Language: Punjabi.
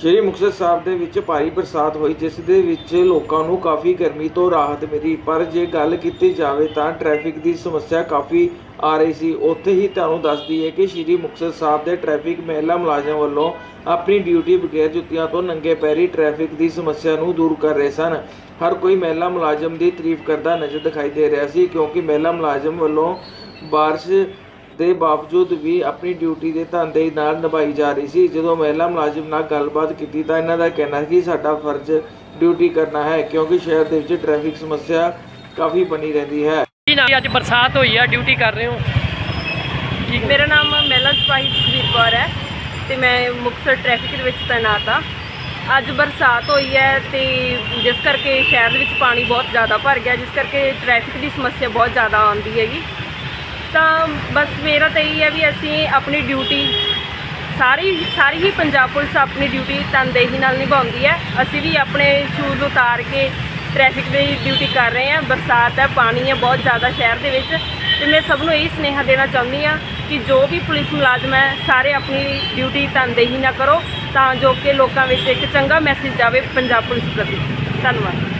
ਸ਼੍ਰੀ ਮੁਕਤਸਰ ਸਾਹਿਬ ਦੇ ਵਿੱਚ ਭਾਰੀ ਬਰਸਾਤ ਹੋਈ, ਜਿਸ ਦੇ ਵਿੱਚ ਲੋਕਾਂ ਨੂੰ ਕਾਫੀ ਗਰਮੀ ਤੋਂ ਰਾਹਤ ਮਿਲੀ। ਪਰ ਜੇ ਗੱਲ ਕੀਤੀ ਜਾਵੇ ਤਾਂ ਟ੍ਰੈਫਿਕ ਦੀ ਸਮੱਸਿਆ ਕਾਫੀ ਆ ਰਹੀ ਸੀ। ਉੱਥੇ ਹੀ ਤੁਹਾਨੂੰ ਦੱਸ ਦਈਏ ਕਿ ਸ਼੍ਰੀ ਮੁਕਤਸਰ ਸਾਹਿਬ ਦੇ ਟ੍ਰੈਫਿਕ ਮਹਿਲਾ ਮੁਲਾਜ਼ਮ ਵੱਲੋਂ ਆਪਣੀ ਡਿਊਟੀ ਬਗੈਰ ਜੁੱਤੀਆਂ ਤੋਂ ਨੰਗੇ ਪੈਰੀ ਟ੍ਰੈਫਿਕ ਦੀ ਸਮੱਸਿਆ ਨੂੰ ਦੂਰ ਕਰ ਰਹੇ ਸਨ। ਹਰ ਕੋਈ ਮਹਿਲਾ ਮੁਲਾਜ਼ਮ ਦੀ ਤਾਰੀਫ ਕਰਦਾ ਨਜ਼ਰ ਦਿਖਾਈ ਦੇ ਰਿਹਾ ਸੀ, ਕਿਉਂਕਿ ਮਹਿਲਾ ਮੁਲਾਜ਼ਮ ਵੱਲੋਂ ਬਾਰਿਸ਼ ਦੇ ਬਾਵਜੂਦ ਵੀ ਆਪਣੀ ਡਿਊਟੀ ਦੇ ਧੰਦੇ ਨਾਲ ਨਿਭਾਈ ਜਾ ਰਹੀ ਸੀ ਜਦੋਂ ਮਹਿਲਾ ਮੁਲਾਜ਼ਮ ਨਾਲ ਗੱਲਬਾਤ ਕੀਤੀ ਤਾਂ ਇਹਨਾਂ ਦਾ ਕਹਿਣਾ ਸੀ ਕਿ ਸਾਡਾ ਫਰਜ਼ ਡਿਊਟੀ ਕਰਨਾ ਹੈ ਕਿਉਂਕਿ ਸ਼ਹਿਰ ਦੇ ਵਿੱਚ ਟ੍ਰੈਫਿਕ ਸਮੱਸਿਆ ਕਾਫੀ ਬਣੀ ਰਹਿੰਦੀ ਹੈ। ਜੀ ਨਾ ਅੱਜ ਬਰਸਾਤ ਹੋਈ ਆ ਡਿਊਟੀ ਕਰ ਰਹੇ ਹੋ? ਜੀ ਮੇਰਾ ਨਾਮ ਮਹਿਲਾ ਸਿਪਾਹੀ ਸੁਖਬੀਰ ਕੌਰ ਹੈ ਤੇ ਮੈਂ ਮੁਕਤਸਰ ਟ੍ਰੈਫਿਕ ਦੇ ਵਿੱਚ ਤੈਨਾਤ ਆ ਅੱਜ ਬਰਸਾਤ ਹੋਈ ਹੈ ਤੇ ਜਿਸ ਕਰਕੇ ਸ਼ਹਿਰ ਦੇ ਵਿੱਚ ਪਾਣੀ ਬਹੁਤ ਜ਼ਿਆਦਾ ਭਰ ਗਿਆ ਜਿਸ ਕਰਕੇ ਟ੍ਰੈਫਿਕ ਦੀ ਸਮੱਸਿਆ ਬਹੁਤ ਜ਼ਿਆਦਾ ਆਉਂਦੀ ਹੈਗੀ। ਤਾਂ ਬਸ ਮੇਰਾ ਤਾਂ ਇਹੀ ਹੈ ਵੀ ਅਸੀਂ ਆਪਣੀ ਡਿਊਟੀ ਸਾਰੀ ਸਾਰੀ ਹੀ ਪੰਜਾਬ ਪੁਲਿਸ ਆਪਣੀ ਡਿਊਟੀ ਤਨਦੇਹੀ ਨਾਲ ਨਿਭਾਉਂਦੀ ਹੈ। ਅਸੀਂ ਵੀ ਆਪਣੇ ਸ਼ੂਜ਼ ਉਤਾਰ ਕੇ ਟ੍ਰੈਫਿਕ ਦੀ ਡਿਊਟੀ ਕਰ ਰਹੇ ਹਾਂ। ਬਰਸਾਤ ਹੈ ਪਾਣੀ ਹੈ ਬਹੁਤ ਜ਼ਿਆਦਾ ਸ਼ਹਿਰ ਦੇ ਵਿੱਚ ਤੇ ਮੈਂ ਸਭ ਨੂੰ ਇਹ ਸੁਨੇਹਾ ਦੇਣਾ ਚਾਹੁੰਦੀ ਹਾਂ ਕਿ ਜੋ ਵੀ ਪੁਲਿਸ ਮੁਲਾਜ਼ਮ ਹੈ, ਸਾਰੇ ਆਪਣੀ ਡਿਊਟੀ ਤਨਦੇਹੀ ਨਾਲ ਕਰੋ ਤਾਂ ਜੋ ਕਿ ਲੋਕਾਂ ਵਿੱਚ ਇੱਕ ਚੰਗਾ ਮੈਸੇਜ ਜਾਵੇ ਪੰਜਾਬ ਪੁਲਿਸ ਪ੍ਰਤੀ। ਧੰਨਵਾਦ।